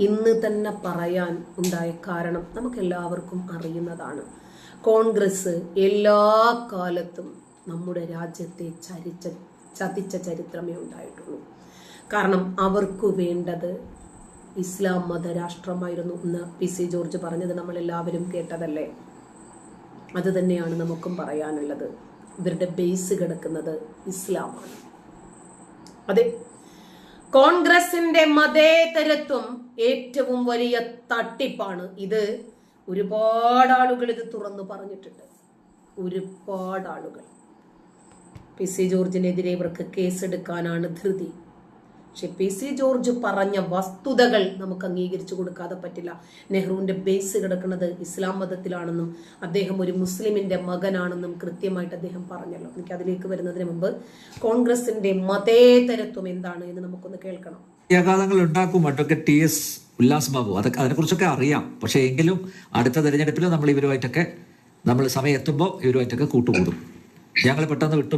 ഇന്ന് തന്നെ പറയാൻ ഉണ്ടായ കാരണം നമുക്കെല്ലാവർക്കും അറിയുന്നതാണ്. കോൺഗ്രസ് എല്ലാ കാലത്തും നമ്മുടെ രാജ്യത്തെ ചരിച്ച ചതിച്ച ചരിത്രമേ ഉണ്ടായിട്ടുള്ളൂ. കാരണം അവർക്ക് വേണ്ടത് ഇസ്ലാം മതരാഷ്ട്രമായിരുന്നു എന്ന് പി സി ജോർജ് പറഞ്ഞത് നമ്മൾ എല്ലാവരും കേട്ടതല്ലേ? അത് തന്നെയാണ് നമുക്കും പറയാനുള്ളത്. ഇവരുടെ ബേസ് കിടക്കുന്നത് ഇസ്ലാമാണ്. അതെ കോൺഗ്രസിന്റെ മതേതരത്വം ഏറ്റവും വലിയ തട്ടിപ്പാണ്. ഇത് ഒരുപാട് ആളുകൾ ഇത് തുറന്നു പറഞ്ഞിട്ടുണ്ട്. ഒരുപാട് ആളുകൾ. പി സി ജോർജിനെതിരെ ഇവർക്ക് കേസെടുക്കാനാണ് ധൃതി. പക്ഷെ പി സി ജോർജ് പറഞ്ഞ വസ്തുതകൾ നമുക്ക് അംഗീകരിച്ചു കൊടുക്കാതെ പറ്റില്ല. നെഹ്റുവിന്റെ ബേസ് കിടക്കുന്നത് ഇസ്ലാം മതത്തിലാണെന്നും അദ്ദേഹം ഒരു മുസ്ലിമിന്റെ മകനാണെന്നും കൃത്യമായിട്ട് അദ്ദേഹം പറഞ്ഞല്ലോ. എനിക്ക് അതിലേക്ക് വരുന്നതിന് മുമ്പ് കോൺഗ്രസിന്റെ മതേതരത്വം എന്താണ് എന്ന് നമുക്കൊന്ന് കേൾക്കണം. ആഘാതങ്ങൾ ഉണ്ടാക്കും advocate T S Ullas Babu അതൊക്കെ അതിനെക്കുറിച്ചൊക്കെ അറിയാം. പക്ഷേ എങ്കിലും അടുത്ത തെരഞ്ഞെടുപ്പിൽ നമ്മൾ ഇവരുമായിട്ടൊക്കെ നമ്മൾ സമയം എത്തുമ്പോൾ ഇവരുമായിട്ടൊക്കെ കൂട്ടുകൂടും. ഞങ്ങൾ പെട്ടെന്ന് വിട്ടു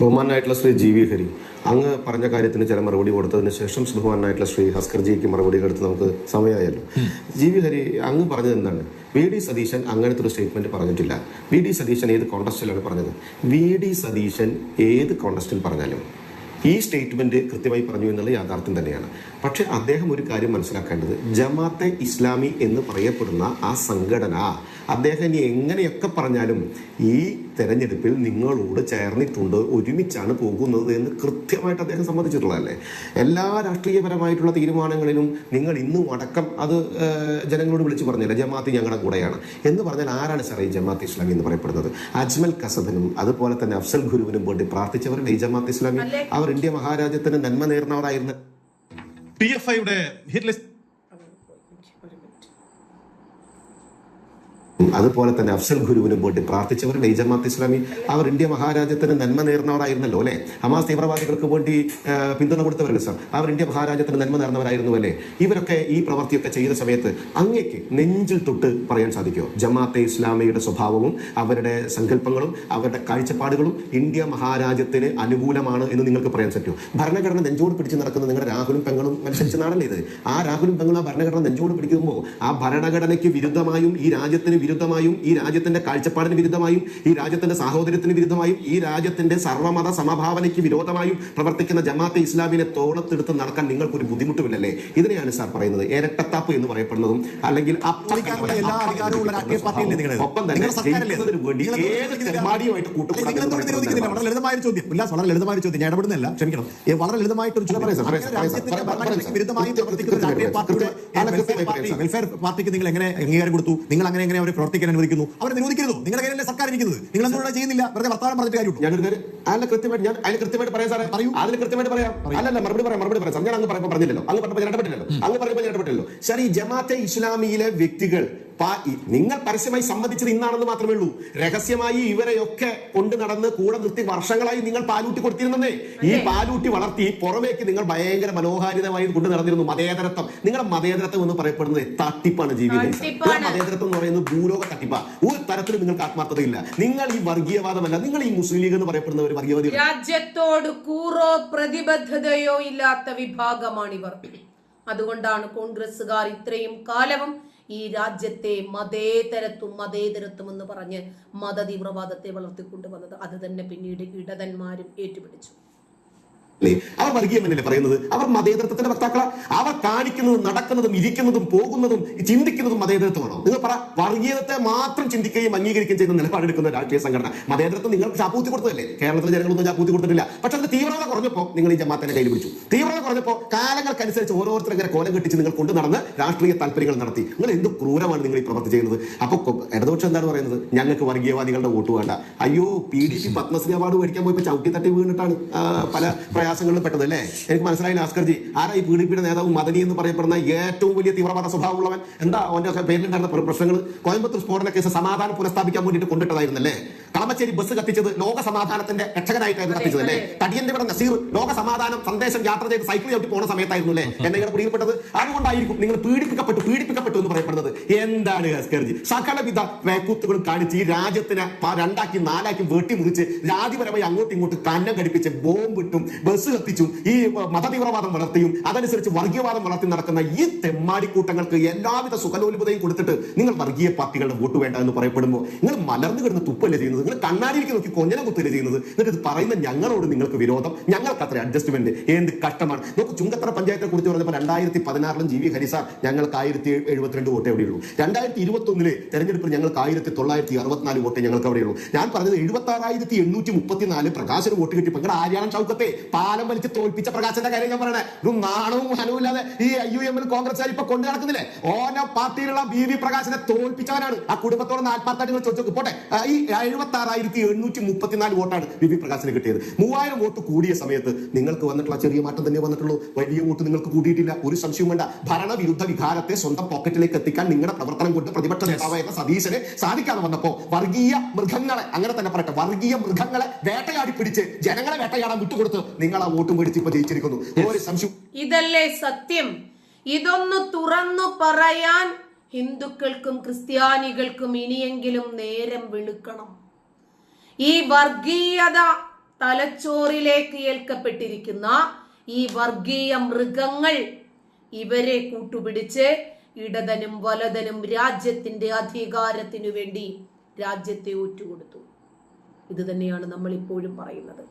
ബഹുമാനായിട്ടുള്ള ശ്രീ ജി വി ഹരി അങ്ങ് പറഞ്ഞ കാര്യത്തിന് ചില മറുപടി കൊടുത്തതിന് ശേഷം ബഹുമാനായിട്ടുള്ള ശ്രീ ഹസ്കർ ജിക്ക് മറുപടി കൊടുത്ത് നമുക്ക് സമയമായല്ലോ ജി വി ഹരി അങ്ങ് പറഞ്ഞത് എന്താണ്? വി ഡി സതീശൻ അങ്ങനത്തെ ഒരു സ്റ്റേറ്റ്മെന്റ് പറഞ്ഞിട്ടില്ല. വി ഡി സതീശൻ ഏത് കോണ്ടസ്റ്റിലാണ് പറഞ്ഞത്? വി ഡി സതീശൻ ഏത് കോണ്ടസ്റ്റിൽ പറഞ്ഞാലും ഈ സ്റ്റേറ്റ്മെന്റ് കൃത്യമായി പറഞ്ഞു എന്നുള്ള യാഥാർത്ഥ്യം തന്നെയാണ്. പക്ഷെ അദ്ദേഹം ഒരു കാര്യം മനസ്സിലാക്കേണ്ടത്. ജമാഅത്തെ ഇസ്ലാമി എന്ന് പറയപ്പെടുന്ന ആ സംഘടന അദ്ദേഹം ഇനി എങ്ങനെയൊക്കെ പറഞ്ഞാലും ഈ തെരഞ്ഞെടുപ്പിൽ നിങ്ങളോട് ചേർന്നിട്ടുണ്ട് ഒരുമിച്ചാണ് പോകുന്നത് എന്ന് കൃത്യമായിട്ട് അദ്ദേഹം സമ്മതിച്ചിട്ടുള്ളതല്ലേ? എല്ലാ രാഷ്ട്രീയപരമായിട്ടുള്ള തീരുമാനങ്ങളിലും നിങ്ങൾ ഇന്നും അടക്കം അത് ജനങ്ങളോട് വിളിച്ചു പറഞ്ഞില്ല ജമാഅത്ത് ഞങ്ങളുടെ കൂടെയാണ്. എന്ന് പറഞ്ഞാൽ ആരാണ് സാറേ ഈ ജമാഅത്ത് ഇസ്ലാമി എന്ന് പറയപ്പെടുന്നത്? അജ്മൽ കസബിനും അതുപോലെ തന്നെ അഫ്സൽ ഗുരുവിനും വേണ്ടി പ്രാർത്ഥിച്ചവരല്ലേ ഈ ജമാഅത്ത് ഇസ്ലാമി? അവർ ഇന്ത്യ മഹാരാജ്യത്തിന് നന്മ നേർന്നവരായിരുന്നു പി എഫ് ഐയുടെ ഹിറ്റ് ലിസ്റ്റ് അതുപോലെ തന്നെ അഫ്സൽ ഗുരുവിനും വേണ്ടി പ്രാർത്ഥിച്ചവർ ജമാഅത്ത് ഇസ്ലാമി അവർ ഇന്ത്യ മഹാരാജ്യത്തിന് നന്മ നേർന്നവരായിരുന്നല്ലോ അല്ലേ? ഹമാസ് തീവ്രവാദികൾക്ക് വേണ്ടി പിന്തുണ കൊടുത്തവരല്ലേ സാർ? അവർ ഇന്ത്യ മഹാരാജ്യത്തിന് നന്മ നേർന്നവരായിരുന്നു അല്ലേ? ഇവരൊക്കെ ഈ പ്രവൃത്തിയൊക്കെ ചെയ്ത സമയത്ത് അങ്ങേക്ക് നെഞ്ചിൽ തൊട്ട് പറയാൻ സാധിക്കുമോ? ജമാഅത്തെ ഇസ്ലാമിയുടെ സ്വഭാവവും അവരുടെ സങ്കല്പങ്ങളും അവരുടെ കാഴ്ചപ്പാടുകളും ഇന്ത്യ മഹാരാജ്യത്തിന് അനുകൂലമാണ് എന്ന് നിങ്ങൾക്ക് പറയാൻ പറ്റുമോ ഭരണഘടന നെഞ്ചോട് പിടിച്ച് നടക്കുന്ന നിങ്ങളുടെ രാഹുലും പെങ്ങളും മത്സരിച്ച നാടല്ലേ ഇത്? ആ രാഹുലും പെങ്ങളും ആ ഭരണഘടന നെഞ്ചോട് പിടിക്കുമ്പോൾ ആ ഭരണഘടനയ്ക്ക് വിരുദ്ധമായും ഈ രാജ്യത്തിന് വിരുദ്ധമായും ഈ രാജ്യത്തിന്റെ കാഴ്ചപ്പാടിന് വിരുദ്ധമായും ഈ രാജ്യത്തിന്റെ സാഹോദര്യത്തിന് വിരുദ്ധമായും ഈ രാജ്യത്തിന്റെ സർവമത സമഭാവനയ്ക്ക് വിരോധമായും പ്രവർത്തിക്കുന്ന ജമാഅത്തെ ഇസ്ലാമിനെ തോളത്തെടുത്ത് നടക്കാൻ നിങ്ങൾക്കൊരു ബുദ്ധിമുട്ടുമില്ലല്ലേ? ഇതിനെയാണ് സാർ പറയുന്നത്. ഇരട്ടത്താപ്പ് എന്ന് പറയപ്പെടുന്നതും അല്ലെങ്കിൽ ഒപ്പം തന്നെ ഏത് കൂട്ടുകൂടാൻ ഒരു ചോദ്യം. ഉല്ലാസ് വളരെ ലളിതമായ ഒരു ചോദ്യം. ഞാൻ ഇടപെടുന്നില്ല ക്ഷമിക്കണം. വളരെ സാർ. വെൽഫെയർ പാർട്ടിക്ക് നിങ്ങൾ എങ്ങനെ അംഗീകാരം കൊടുത്തു. നിങ്ങൾ അങ്ങനെ എങ്ങനെ അവരെ പ്രവർത്തിക്കാൻ അനുവദിക്കുന്നു. അവരെ നിരോധിക്കരുത്. നിങ്ങളുടെ കയ്യിലല്ലേ സർക്കാർ ഇരിക്കുന്നത് നിങ്ങൾ എന്തുകൊണ്ടാണ് ചെയ്യുന്നില്ല? വെറുതെ വർത്തമാനം പറഞ്ഞിട്ട് കാര്യമുള്ളൂ. ഞാൻ കാര്യം അതിന് കൃത്യമായിട്ട് ഞാൻ അതിന് കൃത്യമായിട്ട് പറയാം സാറേ. പറയൂ. അതിന് കൃത്യമായിട്ട് പറയാം. അല്ലല്ല മറുപടി പറയാം മറുപടി പറയാം ഞാൻ അങ്ങ് പറയുമ്പോൾ പറഞ്ഞില്ലല്ലോ. അങ്ങ് പറഞ്ഞപ്പോൾ ഞാൻ ഇടപെട്ടില്ലല്ലോ അങ്ങ് പറഞ്ഞപ്പോൾ ഞാൻ ഇടപെട്ടില്ലല്ലോ സാർ ഈ ജമാഅത്തെ ഇസ്ലാമിയിലെ വ്യക്തികൾ നിങ്ങൾ പരസ്യമായി സമ്മതിച്ചത് ഇന്നാണെന്ന് മാത്രമേ ഉള്ളൂ. രഹസ്യമായി ഇവരെയൊക്കെ കൊണ്ട് നടന്ന് കൂടെ നിർത്തി വർഷങ്ങളായി നിങ്ങൾ പാലൂട്ടി കൊടുത്തിരുന്നേ ഈ പാലൂട്ടി വളർത്തി പുറമേക്ക് നിങ്ങൾ ഭയങ്കര മനോഹാരിതമായി കൊണ്ട് നടന്നിരുന്നു. മതേതരത്വം. നിങ്ങളുടെ മതേതരത്വം എന്ന് പറയപ്പെടുന്നത് തട്ടിപ്പാണ് ജീവിതം മതേതരത്വം എന്ന് പറയുന്നത് ഭൂലോക തട്ടിപ്പാ. ഒരു തരത്തിലും നിങ്ങൾക്ക് ആത്മാർത്ഥതയില്ല. നിങ്ങൾ ഈ വർഗീയവാദമല്ല. നിങ്ങൾ ഈ മുസ്ലിം ലീഗ് എന്ന് പറയപ്പെടുന്ന ഒരു വർഗീയവാദി രാജ്യത്തോട് കൂറോ പ്രതിബദ്ധതയോ ഇല്ലാത്ത വിഭാഗമാണിവർ. അതുകൊണ്ടാണ് കോൺഗ്രസ്സുകാർ ഇത്രയും കാലവും ഈ രാജ്യത്തെ മതേതരത്വം മതേതരത്വം എന്ന് പറഞ്ഞ് മതതീവ്രവാദത്തെ വളർത്തിക്കൊണ്ടുവന്നത്. അത് തന്നെ പിന്നീട് ഇടതന്മാരും ഏറ്റുപിടിച്ചു. അല്ലേ അവർ വർഗീയമെന്നല്ലേ പറയുന്നത്? അവർ മതേതരത്വത്തിന്റെ വക്താക്കളാണ് അവർ കാണിക്കുന്നതും നടക്കുന്നതും ഇരിക്കുന്നതും പോകുന്നതും ചിന്തിക്കുന്നതും മതേതരത്വമാണോ? നിങ്ങൾ പറ വർഗീയതത്തെ മാത്രം ചിന്തിക്കുകയും അംഗീകരിക്കുകയും ചെയ്യുന്ന നിലപാടെടുക്കുന്ന രാഷ്ട്രീയ സംഘടന. മതേതരത്വം നിങ്ങൾക്ക് ചാപ്പൂത്തി കൊടുത്തതല്ലേ? കേരളത്തിലെ ജനങ്ങളൊന്നും ചാപ്പൂത്തി കൊടുത്തിട്ടില്ല. പക്ഷെ അതിന്റെ തീവ്രത കുറഞ്ഞപ്പോൾ നിങ്ങൾ ഈ ജമാഅത്തിനെ കയ്യിൽ പിടിച്ചു. തീവ്രത കുറഞ്ഞപ്പോൾ കാലങ്ങൾക്കനുസരിച്ച് ഓരോരുത്തരും ഇങ്ങനെ കോലം കെട്ടിച്ച് നിങ്ങൾ കൊണ്ടു നടന്ന് രാഷ്ട്രീയ താല്പര്യങ്ങൾ നടത്തി. നിങ്ങൾ എന്ത് ക്രൂരമാണ് നിങ്ങൾ ഈ പ്രവർത്തി ചെയ്യുന്നത്? അപ്പൊ ഇടതുപക്ഷം എന്താണ് പറയുന്നത്? ഞങ്ങൾക്ക് വർഗീയവാദികളുടെ വോട്ട് വേണ്ട. അയ്യോ P D P Padmashri award മേടിക്കാൻ പോയപ്പോൾ ചവിട്ടി തട്ടി വീണിട്ടാണ് പല പല പ്രയാസങ്ങളിലും പെട്ടത് അല്ലേ? എനിക്ക് മനസ്സിലായില്ല ആസ്കർജി ആരാ ഈ പി ഡി പിയുടെ നേതാവ് മദനി എന്ന് പറയപ്പെടുന്ന ഏറ്റവും വലിയ തീവ്രവാദ സ്വഭാവമുള്ളവൻ? എന്താ പേരിൽ പേരിലുണ്ടായിരുന്ന പ്ര- പ്രശ്നങ്ങൾ? കോയമ്പത്തൂർ സ്ഫോടന കേസ് സമാധാനം പുനഃസ്ഥാപിക്കാൻ വേണ്ടിയിട്ട് കൊണ്ടിട്ടതായിരുന്നല്ലേ? കളമശ്ശേരി ബസ് കത്തിച്ചത് ലോക സമാധാനത്തിന്റെ രക്ഷകനായിട്ടായിരുന്നു കത്തിച്ചത് അല്ലേ? തടിയന്റെ ഇവിടെ നസീർ ലോക സമാധാനം സന്ദേശം യാത്ര ചെയ്ത് സൈക്കിൾ ചവിട്ടി പോണ സമയത്തായിരുന്നു അല്ലേ? എന്നെ ഇവിടെ പിടിയിൽപ്പെട്ടത് അതുകൊണ്ടായിരിക്കും നിങ്ങൾ പീഡിപ്പിക്കപ്പെട്ടു പീഡിപ്പിക്കപ്പെട്ടു എന്ന് പറയപ്പെടുന്നത്. എന്താണ് ഹസ്കർജി സകലവിധ വേക്കൂത്തുകളും കാണിച്ച് ഈ രാജ്യത്തിനെ രണ്ടാക്കി നാലാക്കി വെട്ടി മുറിച്ച് ജാതിപരമായി അങ്ങോട്ടും ഇങ്ങോട്ടും കന്നം ഘടിപ്പിച്ച് ബോംബിട്ടും ബസ് കത്തിച്ചും ഈ മതതീവ്രവാദം വളർത്തിയും അതനുസരിച്ച് വർഗീയവാദം വളർത്തി നടക്കുന്ന ഈ തെമ്മാടിക്കൂട്ടങ്ങൾക്ക് എല്ലാവിധ സുഖലോലുപതയും കൊടുത്തിട്ട് നിങ്ങൾ വർഗീയ പാർട്ടികളുടെ വോട്ട് വേണ്ട എന്ന് പറയപ്പെടുമ്പോൾ നിങ്ങൾ മലർന്നു കിടന്ന് തുപ്പല്ലേ ചെയ്യുന്നത്? നിങ്ങൾ കണ്ണാടിയിലേക്ക് നോക്കി കൊഞ്ഞനെ കുത്തുകയല്ലേ ചെയ്യുന്നത്? എന്നിട്ട് ഇത് പറയുന്ന ഞങ്ങളോട് നിങ്ങൾക്ക് വിരോധം. ഞങ്ങൾക്ക് അത്ര അഡ്ജസ്റ്റ്മെന്റ് എന്ത് കഷ്ടമാണ്. നമുക്ക് ചുങ്കത്തറ പഞ്ചായത്തെ കുറിച്ച് പറഞ്ഞപ്പോൾ രണ്ടായിരത്തി പതിനാറിലും ജി വി ഹരിസാർ ഞങ്ങൾക്ക് ആയിരത്തി എഴുപത്തിരണ്ട് വോട്ടേ എവിടെയുള്ളൂ രണ്ടായിരത്തി ഇരുപത്തി ഒന്നിലെ തെരഞ്ഞെടുപ്പിൽ ഞങ്ങൾക്ക് ആയിരത്തി തൊള്ളായിരത്തി അറുപത്തിനാല് വോട്ടേ ഞങ്ങൾക്ക് അവിടെയുള്ളൂ ഞാൻ പറഞ്ഞത് എഴുപത്തി ആറായിരത്തി എണ്ണൂറ്റി മുപ്പത്തിനാല് പ്രകാശന് വോട്ട് കിട്ടി. നിങ്ങളുടെ ആര്യാണം ചൗക്കത്തെ പാലം വലിച്ച് തോൽപ്പിച്ച പ്രകാശന്റെ കാര്യം ഞാൻ പറയണേ. ഒരു നാണവും മനവുമില്ലാതെ ഈ ഐ യു എമ്മിൽ കോൺഗ്രസ് ഇപ്പൊ കൊണ്ടു നടക്കുന്നില്ലേ? ഓരോ പാർട്ടിയിലുള്ള ബി വി പ്രകാശനെ തോൽപ്പിച്ചവനാണ്. ആ കുടുംബത്തോട് നാൽപ്പത്താറ് ചോദിച്ചു പോട്ടെ. ഈ എഴുപത്തി ആറായിരത്തി എണ്ണൂറ്റി മുപ്പത്തിനാല് വോട്ടാണ് ബി പി പ്രകാശിന് കിട്ടിയത്. മൂവായിരം വോട്ട് കൂടിയ സമയത്ത് നിങ്ങൾക്ക് വന്നിട്ടുള്ള ചെറിയ മാറ്റം തന്നെ വന്നിട്ടുള്ളൂ. വലിയ വോട്ട് നിങ്ങൾക്ക് കൂടിയിട്ടില്ല ഒരു സംശയം വേണ്ട. ഭരണവിരുദ്ധ വികാരത്തെ സ്വന്തം പോക്കറ്റിലേക്ക് എത്തിക്കാൻ നിങ്ങളുടെ പ്രവർത്തനം കൊണ്ട് പ്രതിപക്ഷ നേതാവായിരുന്ന സതീശനെ സാധിക്കാതെ വന്നപ്പോ വർഗീയ മൃഗങ്ങളെ അങ്ങനെ തന്നെ പറയട്ടെ വർഗീയ മൃഗങ്ങളെ വേട്ടയാടി പിടിച്ച് ജനങ്ങളെ വേട്ടയാടാൻ വിട്ടുകൊടുത്ത് നിങ്ങൾ ആ വോട്ട് മേടിച്ച് ഇപ്പൊ ജയിച്ചിരിക്കുന്നു. ഒരു സംശയം ഇതല്ലേ സത്യം? ഇതൊന്ന് തുറന്നു പറയാൻ ഹിന്ദുക്കൾക്കും ക്രിസ്ത്യാനികൾക്കും ഇനിയെങ്കിലും നേരം വെളുക്കണം. ഈ വർഗീയത തലച്ചോറിലേക്ക് ഏൽക്കപ്പെട്ടിരിക്കുന്ന ഈ വർഗീയ മൃഗങ്ങൾ ഇവരെ കൂട്ടുപിടിച്ച് ഇടതനും വലതനും രാജ്യത്തിന്റെ അധികാരത്തിനു വേണ്ടി രാജ്യത്തെ ഒറ്റുകൊടുത്തു ഇത് തന്നെയാണ് നമ്മൾ ഇപ്പോഴും പറയുന്നത്.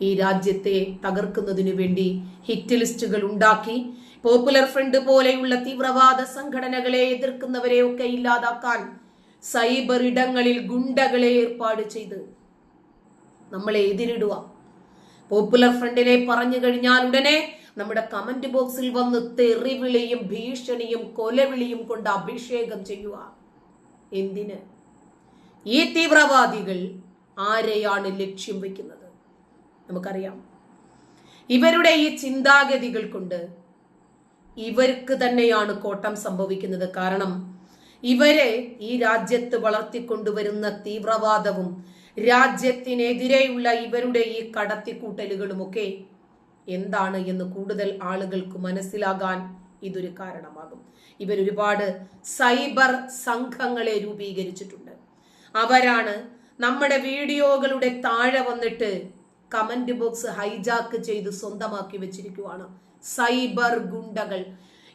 ഈ രാജ്യത്തെ തകർക്കുന്നതിനു വേണ്ടി ഹിറ്റ് ലിസ്റ്റുകൾ ഉണ്ടാക്കി പോപ്പുലർ ഫ്രണ്ട് പോലെയുള്ള തീവ്രവാദ സംഘടനകളെ എതിർക്കുന്നവരെയൊക്കെ ഇല്ലാതാക്കാൻ സൈബർ ഇടങ്ങളിൽ ഗുണ്ടകളെ ഏർപ്പാട് ചെയ്ത് നമ്മളെ എഴുതിരിടുക പോപ്പുലർ ഫ്രണ്ടിനെ പറഞ്ഞു കഴിഞ്ഞാൽ ഉടനെ നമ്മുടെ കമന്റ് ബോക്സിൽ വന്ന് തെറിവിളിയും ഭീഷണിയും കൊലവിളിയും കൊണ്ട് അഭിഷേകം ചെയ്യുക. എന്തിന്? ഈ തീവ്രവാദികൾ ആരെയാണ് ലക്ഷ്യം വെക്കുന്നത് നമുക്കറിയാം. ഇവരുടെ ഈ ചിന്താഗതികൾ കൊണ്ട് ഇവർക്ക് തന്നെയാണ് കോട്ടം സംഭവിക്കുന്നത്. കാരണം ഇവരെ ഈ രാജ്യത്ത് വളർത്തിക്കൊണ്ടുവരുന്ന തീവ്രവാദവും രാജ്യത്തിനെതിരെയുള്ള ഇവരുടെ ഈ കടത്തിക്കൂട്ടലുകളുമൊക്കെ എന്താണ് എന്ന് കൂടുതൽ ആളുകൾക്ക് മനസ്സിലാകാൻ ഇതൊരു കാരണമാകും. ഇവരൊരുപാട് സൈബർ സംഘങ്ങളെ രൂപീകരിച്ചിട്ടുണ്ട്. അവരാണ് നമ്മുടെ വീഡിയോകളുടെ താഴെ വന്നിട്ട് കമന്റ് ബോക്സ് ഹൈജാക്ക് ചെയ്ത് സ്വന്തമാക്കി വെച്ചിരിക്കുവാണ്. സൈബർ ഗുണ്ടകൾ.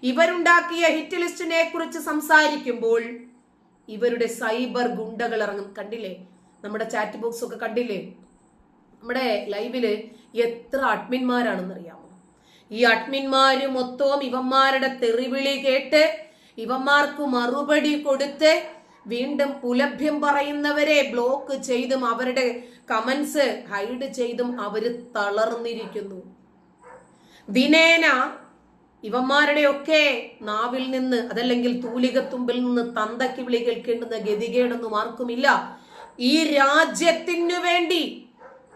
ഇവരുണ്ടാക്കിയ ഹിറ്റ് ലിസ്റ്റിനെ കുറിച്ച് സംസാരിക്കുമ്പോൾ ഇവരുടെ സൈബർ ഗുണ്ടകൾ ഇറങ്ങും. കണ്ടില്ലേ? നമ്മുടെ ചാറ്റ് ബോക്സ് ഒക്കെ കണ്ടില്ലേ? നമ്മുടെ ലൈവിൽ എത്ര അഡ്മിന്മാരാണെന്ന് അറിയാമോ ഈ അഡ്മിന്മാര് മൊത്തവും ഇവന്മാരുടെ തെറിവിളി കേട്ട് ഇവന്മാർക്ക് മറുപടി കൊടുത്ത് വീണ്ടും പുലഭ്യം പറയുന്നവരെ ബ്ലോക്ക് ചെയ്തും അവരുടെ കമന്റ്സ് ഹൈഡ് ചെയ്തും അവർ തളർന്നിരിക്കുന്നു. ദിനേന ഇവന്മാരുടെയൊക്കെ നാവിൽ നിന്ന് അതല്ലെങ്കിൽ തൂലികത്തുമ്പിൽ നിന്ന് തന്തയ്ക്ക് വിളി കേൾക്കേണ്ടുന്ന ഗതികേടൊന്നും ആർക്കുമില്ല. ഈ രാജ്യത്തിനു വേണ്ടി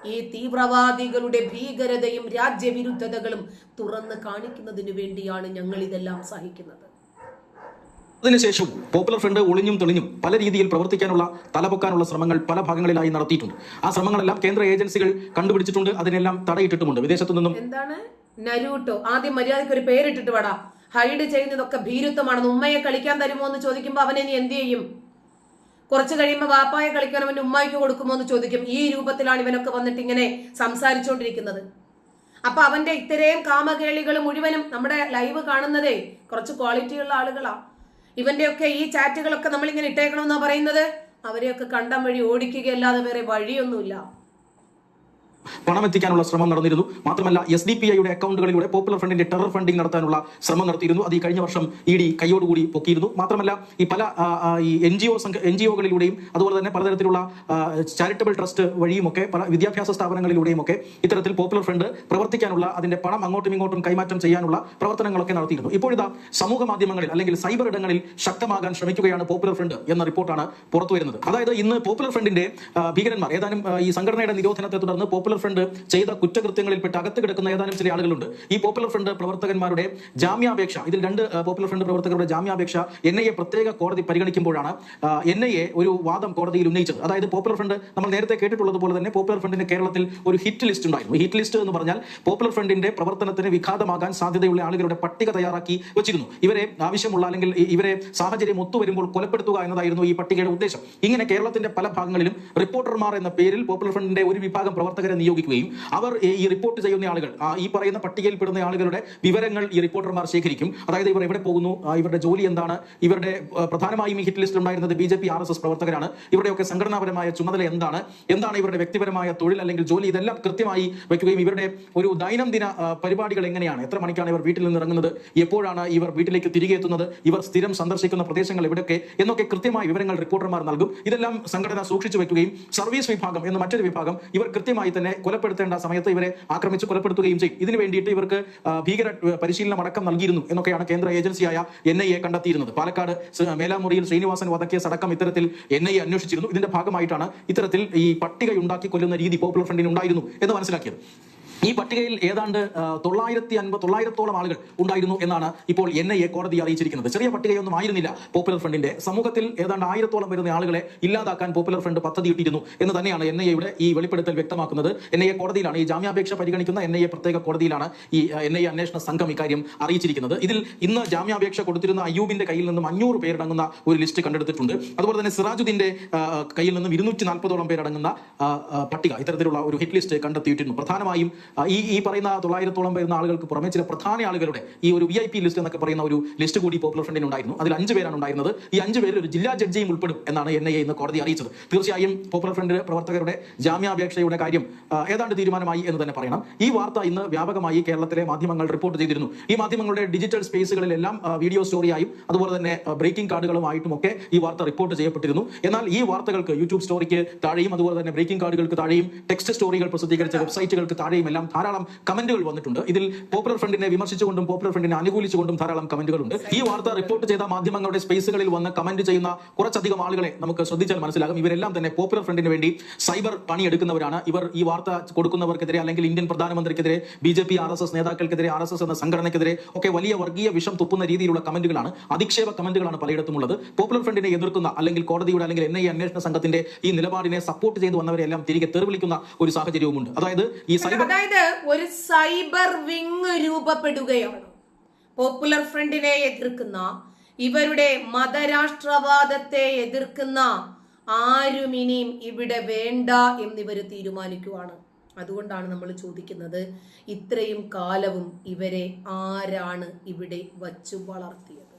ഈ തീവ്രവാദികളുടെ ഭീകരതയും രാജ്യവിരുദ്ധതകളും തുറന്ന് കാണിക്കുന്നതിനു വേണ്ടിയാണ് ഞങ്ങൾ ഇതെല്ലാം സഹിക്കുന്നത്. അതിനുശേഷം പോപ്പുലർ ഫ്രണ്ട് ഒളിഞ്ഞും തെളിഞ്ഞും പല രീതിയിൽ പ്രവർത്തിക്കാനുള്ള തലപൊക്കാനുള്ള ശ്രമങ്ങൾ പല ഭാഗങ്ങളിലായി നടത്തിയിട്ടുണ്ട്. ആ ശ്രമങ്ങളെല്ലാം കേന്ദ്ര ഏജൻസികൾ കണ്ടുപിടിച്ചിട്ടുണ്ട് അതിനെല്ലാം തടയിട്ടിട്ടുമുണ്ട്. വിദേശത്തു നിന്നും എന്താണ്? നരൂട്ടോ ആദ്യം മര്യാദയ്ക്ക് ഒരു പേരിട്ടിട്ട് വേടാ. ഹൈഡ് ചെയ്യുന്നതൊക്കെ ഭീരുത്വമാണെന്ന് ഉമ്മയെ കളിക്കാൻ തരുമോ എന്ന് ചോദിക്കുമ്പോൾ അവനെ നീ എന്ത് ചെയ്യും? കുറച്ച് കഴിയുമ്പോൾ വാപ്പായ കളിക്കാൻ അവന്റെ ഉമ്മായിക്ക് കൊടുക്കുമോ എന്ന് ചോദിക്കും. ഈ രൂപത്തിലാണ് ഇവനൊക്കെ വന്നിട്ട് ഇങ്ങനെ സംസാരിച്ചുകൊണ്ടിരിക്കുന്നത്. അപ്പൊ അവന്റെ ഇത്രയും കാമകേളികൾ മുഴുവനും നമ്മുടെ ലൈവ് കാണുന്നതേ കുറച്ച് ക്വാളിറ്റിയുള്ള ആളുകളാ. ഇവന്റെയൊക്കെ ഈ ചാറ്റുകളൊക്കെ നമ്മളിങ്ങനെ ഇട്ടേക്കണമെന്നാ പറയുന്നത്? അവരെയൊക്കെ കണ്ടം വഴി ഓടിക്കുകയല്ലാതെ വേറെ വഴിയൊന്നുമില്ല. പണം എത്തിക്കാനുള്ള ശ്രമം നടന്നിരുന്നു. മാത്രമല്ല എസ് ഡി പി ഐയുടെ അക്കൗണ്ടുകളിലൂടെ പോപ്പുലർ ഫ്രണ്ടിന്റെ ടെറർ ഫണ്ടിംഗ് നടത്താനുള്ള ശ്രമം നടത്തിയിരുന്നു. അത് ഈ കഴിഞ്ഞ വർഷം ഇ ഡി കൈയോടുകൂടി പൊക്കിയിരുന്നു. മാത്രമല്ല ഈ പല ഈ N G O N G ഒകളിലൂടെയും അതുപോലെ തന്നെ പലതരത്തിലുള്ള ചാരിറ്റബിൾ ട്രസ്റ്റ് വഴിയുമൊക്കെ പല വിദ്യാഭ്യാസ സ്ഥാപനങ്ങളിലൂടെയും ഒക്കെ ഇത്തരത്തിൽ പോപ്പുലർ ഫ്രണ്ട് പ്രവർത്തിക്കാനുള്ള അതിന്റെ പണം അങ്ങോട്ടും ഇങ്ങോട്ടും കൈമാറ്റം ചെയ്യാനുള്ള പ്രവർത്തനങ്ങളൊക്കെ നടത്തിയിരുന്നു. ഇപ്പോഴിതാ സമൂഹ മാധ്യമങ്ങളിൽ അല്ലെങ്കിൽ സൈബർ ഇടങ്ങളിൽ ശക്തമാകാൻ ശ്രമിക്കുകയാണ് പോപ്പുലർ ഫ്രണ്ട് എന്ന റിപ്പോർട്ടാണ് പുറത്തുവരുന്നത്. അതായത് ഇന്ന് പോപ്പുലർ ഫ്രണ്ടിന്റെ ഭീകരന്മാർ ഏതാനും ഈ സംഘടനയുടെ നിരോധനത്തെ തുടർന്ന് പോപ്പുലർ പോപ്പുലർ ഫ്രണ്ട് ചെയ്ത കുറ്റകൃത്യങ്ങളിൽപ്പെട്ട് അകത്ത് കിടക്കുന്ന ഏതാനും ചില ആളുകളുണ്ട്. ഈ പോപ്പുലർ ഫ്രണ്ട് പ്രവർത്തകന്മാരുടെ ജാമ്യാപേക്ഷ ഇതിൽ രണ്ട് പോപ്പുലർ ഫ്രണ്ട് പ്രവർത്തകരുടെ ജാമ്യാപേക്ഷ എൻ ഐ എ പ്രത്യേക കോടതി പരിഗണിക്കുമ്പോഴാണ് എൻ ഐ എ ഒരു വാദം കോടതിയിൽ ഉന്നയിച്ചത്. അതായത് പോപ്പുലർ ഫ്രണ്ട് നമ്മൾ നേരത്തെ കേട്ടിട്ടുള്ളതുപോലെ തന്നെ പോപ്പുലർ ഫ്രണ്ടിന് കേരളത്തിൽ ഒരു ഹിറ്റ് ലിസ്റ്റ് ഉണ്ടായിരുന്നു. ഹിറ്റ് ലിസ്റ്റ് എന്ന് പറഞ്ഞാൽ പോപ്പുലർ ഫ്രണ്ടിന്റെ പ്രവർത്തനത്തിന് വിഘാതമാകാൻ സാധ്യതയുള്ള ആളുകളുടെ പട്ടിക തയ്യാറാക്കി വെച്ചിരുന്നു. ഇവരെ ആവശ്യമുള്ള അല്ലെങ്കിൽ ഇവരെ സാഹചര്യം ഒത്തുവരുമ്പോൾ കൊലപ്പെടുത്തുക എന്നതായിരുന്നു ഈ പട്ടികയുടെ ഉദ്ദേശം. ഇങ്ങനെ കേരളത്തിന്റെ പല ഭാഗങ്ങളിലും റിപ്പോർട്ടർമാർ എന്ന പേരിൽ പോപ്പുലർ ഫ്രണ്ടിന്റെ ഒരു വിഭാഗം പ്രവർത്തകരെ നിയോഗിക്കുകയും അവർ ഈ- റിപ്പോർട്ട് ചെയ്യുന്ന ആളുകൾ ഈ പറയുന്ന പട്ടികയിൽ പെടുന്ന ആളുകളുടെ വിവരങ്ങൾ ഈ റിപ്പോർട്ടർമാർ ശേഖരിക്കും. അതായത് ഇവർ എവിടെ പോകുന്നു? ഇവരുടെ ജോലി എന്താണ്? ഇവരുടെ പ്രധാനമായും ഈ ഹിറ്റ് ലിസ്റ്റിൽ ഉണ്ടായിരുന്നത് ബി ആർ എസ് എസ് പ്രവർത്തകരാണ്. ഇവരുടെയൊക്കെ സംഘടനാപരമായ ചുമതല എന്താണ്? എന്താണ് ഇവരുടെ വ്യക്തിപരമായ തൊഴിൽ അല്ലെങ്കിൽ ജോലി? ഇതെല്ലാം കൃത്യമായി വയ്ക്കുകയും ഇവരുടെ ഒരു ദൈനംദിന പരിപാടികൾ എങ്ങനെയാണ്? എത്ര മണിക്കാണ് ഇവർ വീട്ടിൽ നിന്ന് ഇറങ്ങുന്നത് എപ്പോഴാണ് ഇവർ വീട്ടിലേക്ക് തിരികെ എത്തുന്നത്? ഇവർ സ്ഥിരം സന്ദർശിക്കുന്ന പ്രദേശങ്ങൾ എവിടെയൊക്കെ? എന്നൊക്കെ കൃത്യമായ വിവരങ്ങൾ റിപ്പോർട്ടർമാർ നൽകും. ഇതെല്ലാം സംഘടന സൂക്ഷിച്ചു വെക്കുകയും സർവീസ് വിഭാഗം എന്ന മറ്റൊരു വിഭാഗം ഇവർ കൃത്യമായി തന്നെ കൊലപ്പെടുത്തേണ്ട സമയത്ത് ഇവരെ ആക്രമിച്ച് കൊലപ്പെടുത്തുകയും ചെയ്യും. ഇതിനു വേണ്ടിയിട്ട് ഇവർക്ക് ഭീകര പരിശീലനം അടക്കം നൽകിയിരുന്നു എന്നൊക്കെയാണ് കേന്ദ്ര ഏജൻസിയായ എൻ ഐ എ കണ്ടെത്തിയിരുന്നത്. പാലക്കാട് മേലാമുറിയിൽ ശ്രീനിവാസൻ വധക്കേസ് അടക്കം ഇത്തരത്തിൽ എൻ ഐ എ അന്വേഷിച്ചിരുന്നു. ഇതിന്റെ ഭാഗമായിട്ടാണ് ഇത്തരത്തിൽ ഈ പട്ടിക ഉണ്ടാക്കി കൊല്ലുന്ന രീതി പോപ്പുലർ ഫ്രണ്ടിന് ഉണ്ടായിരുന്നു എന്ന് മനസ്സിലാക്കിയത്. ഈ പട്ടികയിൽ ഏതാണ്ട് തൊള്ളായിരത്തി അൻപത് തൊള്ളായിരത്തോളം ആളുകൾ ഉണ്ടായിരുന്നു എന്നാണ് ഇപ്പോൾ എൻ ഐ എ കോടതി അറിയിച്ചിരിക്കുന്നത്. ചെറിയ പട്ടികയൊന്നും ആയിരുന്നില്ല പോപ്പുലർ ഫ്രണ്ടിന്റെ സമൂഹത്തിൽ ഏതാണ്ട് ആയിരത്തോളം വരുന്ന ആളുകളെ ഇല്ലാതാക്കാൻ പോപ്പുലർ ഫ്രണ്ട് പദ്ധതിയിട്ടിരുന്നു എന്ന് തന്നെയാണ് എൻ ഐ എയുടെ ഈ വെളിപ്പെടുത്തൽ വ്യക്തമാക്കുന്നത്. എൻ ഐ എ കോടതിയിലാണ് ഈ ജാമ്യാപേക്ഷ പരിഗണിക്കുന്ന എൻ ഐ എ പ്രത്യേക കോടതിയിലാണ് ഈ എൻ ഐ എ അന്വേഷണ സംഘം ഇക്കാര്യം അറിയിച്ചിരിക്കുന്നത്. ഇതിൽ ഇന്ന് ജാമ്യാപേക്ഷ കൊടുത്തിരുന്ന അയ്യൂബിന്റെ കയ്യിൽ നിന്നും അഞ്ഞൂറ് പേരടങ്ങുന്ന ഒരു ലിസ്റ്റ് കണ്ടെടുത്തിട്ടുണ്ട്. അതുപോലെ തന്നെ സിറാജുദ്ദീന്റെ കയ്യിൽ നിന്നും ഇരുന്നൂറ്റി നാൽപ്പതോളം പേരടങ്ങുന്ന പട്ടിക ഇത്തരത്തിലുള്ള ഒരു ഹിറ്റ് ലിസ്റ്റ് കണ്ടെത്തിയിട്ടുണ്ട് പ്രധാനമായും ഈ ഈ പറയുന്ന തൊള്ളായിരത്തോളം വരുന്ന ആളുകൾക്ക് പുറമെ ചില പ്രധാന ആളുകളുടെ ഈ ഒരു വി ഐ പി ലിസ്റ്റ് എന്നൊക്കെ പറയുന്ന ഒരു ലിസ്റ്റ് കൂടി പോപ്പുലർ ഫ്രണ്ടിന് ഉണ്ടായിരുന്നു. അതിൽ അഞ്ച് പേരാണ് ഉണ്ടായിരുന്നത്. ഈ അഞ്ച് പേരിൽ ഒരു ജില്ലാ ജഡ്ജിയും ഉൾപ്പെടും എന്നാണ് എൻ ഐ എ ഇന്ന് കോടതി അറിയിച്ചത്. തീർച്ചയായും പോപ്പുലർ ഫ്രണ്ട് പ്രവർത്തകരുടെ ജാമ്യാപേക്ഷയുടെ കാര്യം ഏതാണ്ട് തീരുമാനമായി എന്ന് തന്നെ പറയണം. ഈ വാർത്ത ഇന്ന് വ്യാപകമായി കേരളത്തിലെ മാധ്യമങ്ങൾ റിപ്പോർട്ട് ചെയ്തിരുന്നു. ഈ മാധ്യമങ്ങളുടെ ഡിജിറ്റൽ സ്പേസുകളിലെല്ലാം വീഡിയോ സ്റ്റോറിയായും അതുപോലെ തന്നെ ബ്രേക്കിംഗ് കാർഡുകളുമായിട്ടും ഒക്കെ ഈ വാർത്ത റിപ്പോർട്ട് ചെയ്യപ്പെട്ടിരുന്നു. എന്നാൽ ഈ വാർത്തകൾക്ക് യൂട്യൂബ് സ്റ്റോറിക്ക് താഴെയും അതുപോലെ തന്നെ ബ്രേക്കിംഗ് കാർഡുകൾക്ക് താഴെയും ടെക്സ്റ്റ് സ്റ്റോറികൾ പ്രസിദ്ധീകരിച്ച വെബ്സൈറ്റുകൾക്ക് താഴെയും എല്ലാം ധാരാളം കമന്റുകൾ വന്നിട്ടുണ്ട്. ഇതിൽ പോപ്പുലർ ഫ്രണ്ടിനെ വിമർശിച്ചുകൊണ്ടും പോപ്പുലർ ഫ്രണ്ടിനെ അനുകൂലിച്ചുകൊണ്ടും ധാരാളം കമന്റുകളുണ്ട്. ഈ വാർത്ത റിപ്പോർട്ട് ചെയ്ത മാധ്യമങ്ങളുടെ സ്പേസുകളിൽ വന്ന് കമന്റ് ചെയ്യുന്ന കുറച്ചധികം ആളുകളെ നമുക്ക് ശ്രദ്ധിച്ചാൽ മനസ്സിലാകും. ഇവരെല്ലാം തന്നെ പോപ്പുലർ ഫ്രണ്ടിന് വേണ്ടി സൈബർ പണിയെടുക്കുന്നവരാണ്. ഇവർ ഈ വാർത്ത കൊടുക്കുന്നവർക്കെതിരെ അല്ലെങ്കിൽ Indian പ്രധാനമന്ത്രിക്കെതിരെ B J P R S S നേതാക്കൾക്കെതിരെ R S S എന്ന സംഘടനയ്ക്കെതിരെ ഒക്കെ വലിയ വർഗീയ വിഷം തുപ്പുന്ന രീതിയിലുള്ള കമന്റുകളാണ് അധിക്ഷേപ കമന്റുകളാണ് പലയിടത്തും ഉള്ളത്. പോപ്പുലർ ഫ്രണ്ടിനെ എതിർക്കുന്ന അല്ലെങ്കിൽ കോടതിയുടെ അല്ലെങ്കിൽ എൻ ഐ അന്വേഷണ സംഘത്തിന്റെ ഈ നിലപാടിനെ സപ്പോർട്ട് ചെയ്ത് വന്നവരെല്ലാം തിരികെ തെറിവിളിക്കുന്ന ഒരു സാഹചര്യവുമുണ്ട്. അതായത് ഈ സൈബർ അതായത് ഒരു സൈബർ വിങ് രൂപപ്പെടുകയാണ്. പോപ്പുലർ ഫ്രണ്ടിനെ എതിർക്കുന്ന ഇവരുടെ മതരാഷ്ട്രവാദത്തെ എതിർക്കുന്ന ആരും ഇനിയും ഇവിടെ വേണ്ട എന്നിവർ തീരുമാനിക്കുവാണ്. അതുകൊണ്ടാണ് നമ്മൾ ചോദിക്കുന്നത് ഇത്രയും കാലവും ഇവരെ ആരാണ് ഇവിടെ വച്ചു വളർത്തിയത്?